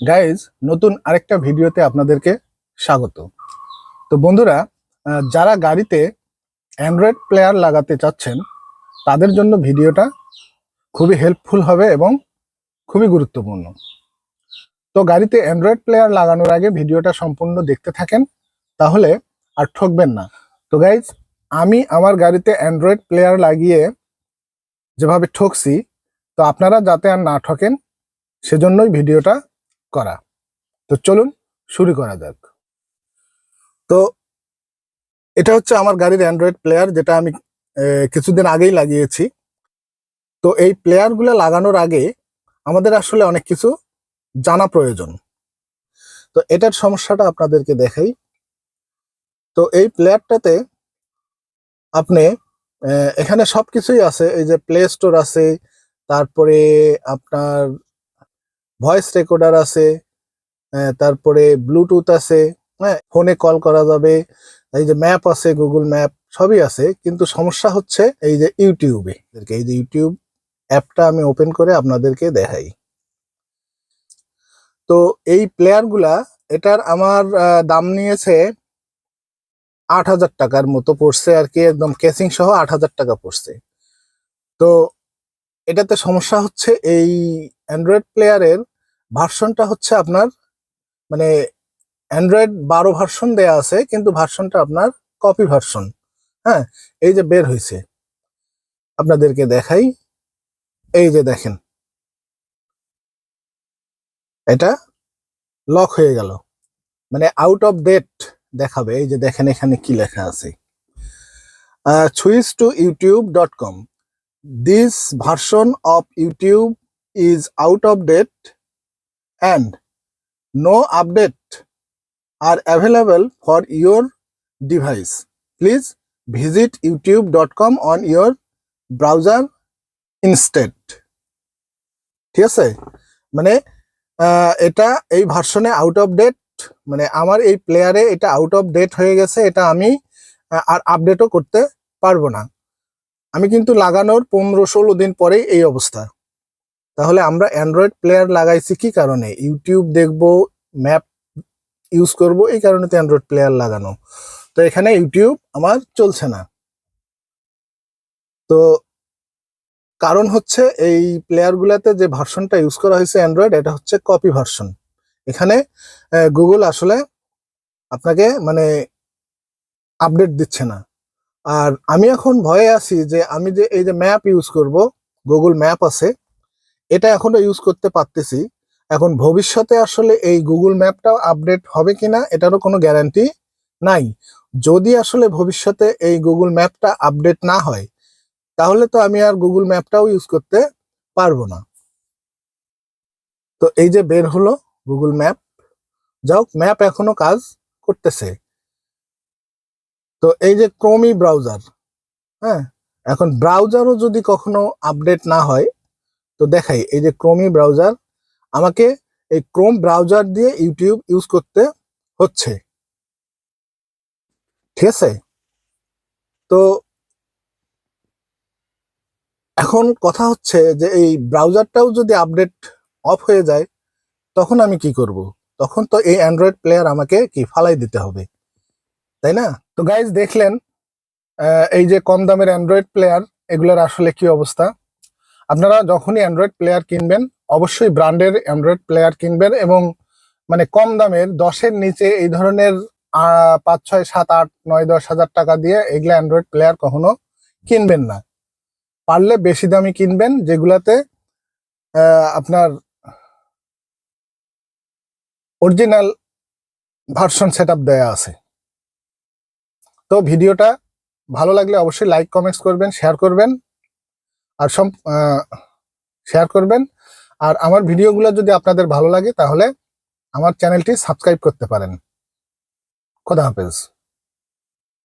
Guys নতুন আরেকটা ভিডিওতে আপনাদেরকে স্বাগত। তো বন্ধুরা যারা গাড়িতে অ্যান্ড্রয়েড প্লেয়ার লাগাতে চাচ্ছেন, তাদের জন্য ভিডিওটা খুবই হেল্পফুল হবে এবং খুবই গুরুত্বপূর্ণ। তো গাড়িতে অ্যান্ড্রয়েড প্লেয়ার লাগানোর আগে ভিডিওটা সম্পূর্ণ দেখতে থাকেন, তাহলে আর ঠকবেন না। তো গাইজ আমি আমার গাড়িতে অ্যান্ড্রয়েড প্লেয়ার লাগিয়ে যেভাবে ঠকছি, তো আপনারা যাতে আর না ঠকেন, সেজন্যই ভিডিওটা করা। তো চলুন শুরু করা যাক। তো এটা হচ্ছে আমার গাড়ির অ্যান্ড্রয়েড প্লেয়ার যেটা আমি কিছুদিন আগেই লাগিয়েছি। তো এই প্লেয়ারগুলো লাগানোর আগে আমাদের আসলে অনেক কিছু জানা প্রয়োজন। তো এটার সমস্যাটা আপনাদেরকে দেখাই। তো এই প্লেয়ারটাতে আপনি এখানে সব কিছুই আছে। এই যে প্লে স্টোর আছে, তারপরে আপনার ভয়েস রেকর্ডার আছে আহ, তারপরে ব্লুটুথ আছে হ্যাঁ ফোনে কল করা যাবে এই যে ম্যাপ আছে গুগল ম্যাপ সবই আছে কিন্তু সমস্যা হচ্ছে এই যে ইউটিউবে। এই যে ইউটিউব অ্যাপটা আমি ওপেন করে আপনাদেরকে দেখাই। তো এই প্লেয়ারগুলা এটার আমার দাম নিয়েছে আট হাজার টাকার মতো পড়ছে আর কি একদম কেসিং সহ আট হাজার টাকা পড়ছে। তো এটাতে সমস্যা হচ্ছে এই অ্যান্ড্রয়েড প্লেয়ারের ভার্সনটা হচ্ছে আপনার মানে অ্যান্ড্রয়েড বারো ভার্সন দেয়া আছে, কিন্তু ভার্সনটা আপনার কপি ভার্সন। হ্যাঁ এই যে বের হয়েছে আপনাদেরকে দেখাই। এই যে দেখেন। এটা লক হয়ে গেল। মানে আউট অফ ডেট দেখাবে। এই যে দেখেন এখানে কি লেখা আছে। Switch to YouTube dot com this version of YouTube is out of date and no update are available for your device. Please visit youtube.com on your browser instead. ঠিক আছে মানে এটা এই ভার্সনে আউট অফ ডেট মানে আমার এই প্লেয়ারে এটা আউট অফ ডেট হয়ে গেছে, এটা আমি আর আপডেটও করতে পারব না আমি কিন্তু লাগানোর পনেরো ষোলো দিন পরেই এই অবস্থা তাহলে আমরা অ্যান্ড্রয়েড প্লেয়ার লাগাইছি কি কারণে? ইউটিউব দেখব ম্যাপ ইউজ করব, এই কারণে তো অ্যান্ড্রয়েড প্লেয়ার লাগানো। তো এখানে ইউটিউব আমার চলছে না। তো কারণ হচ্ছে এই প্লেয়ারগুলোতে যে ভার্সনটা ইউজ করা হয়েছে অ্যান্ড্রয়েড এটা হচ্ছে কপি ভার্সন এখানে গুগল আসলে আপনাকে মানে আপডেট দিচ্ছে না। আর আমি এখন ভয়ে আছি যে আমি যে এই যে ম্যাপ ইউজ করব গুগল ম্যাপ আছে এটা এখনও ইউজ করতে পারতেছি। এখন ভবিষ্যতে আসলে এই গুগল ম্যাপটাও আপডেট হবে কিনা, এটারও কোনো গ্যারান্টি নাই। যদি আসলে ভবিষ্যতে এই গুগল ম্যাপটা আপডেট না হয়, তাহলে তো আমি আর গুগল ম্যাপটাও ইউজ করতে পারব না। তো এই যে বের হলো গুগল ম্যাপ যাও ম্যাপ এখনও কাজ করতেছে। তো এই যে ক্রোমি ব্রাউজার হ্যাঁ? এখন ব্রাউজারও যদি কখনো আপডেট না হয় তো দেখাই, এই যে ক্রোমি ব্রাউজার আমাকে এই ক্রোম ব্রাউজার দিয়ে ইউটিউব ইউজ করতে হচ্ছে। ঠিক আছে? তো এখন কথা হচ্ছে যে এই ব্রাউজারটাও যদি আপডেট অফ হয়ে যায়, তখন আমি কি করব? তখন তো এই অ্যান্ড্রয়েড প্লেয়ার আমাকে কি ফালাই দিতে হবে, তাই না? তো গাইজ দেখলেন এই যে কম দামের অ্যান্ড্রয়েড প্লেয়ার এগুলোর আসলে কি অবস্থা? আপনারা যখনই অ্যান্ড্রয়েড প্লেয়ার কিনবেন, অবশ্যই ব্র্যান্ডের অ্যান্ড্রয়েড প্লেয়ার কিনবেন এবং মানে কম দামের দশের নিচে এই ধরনের পাঁচ, ছয়, সাত, আট, নয়, দশ হাজার টাকা দিয়ে এগুলো অ্যান্ড্রয়েড প্লেয়ার কখনো কিনবেন না। পারলে বেশি দামি কিনবেন, যেগুলাতে আপনার অরিজিনাল ভার্সন সেট আপ দেয়া আছে। তো ভিডিওটা ভালো লাগলে অবশ্যই লাইক কমেন্টস করবেন শেয়ার করবেন। আর সব শেয়ার করবেন। আর আমার ভিডিওগুলো যদি আপনাদের ভালো লাগে, তাহলে আমার চ্যানেলটি সাবস্ক্রাইব করতে পারেন। খোদা হাফেজ।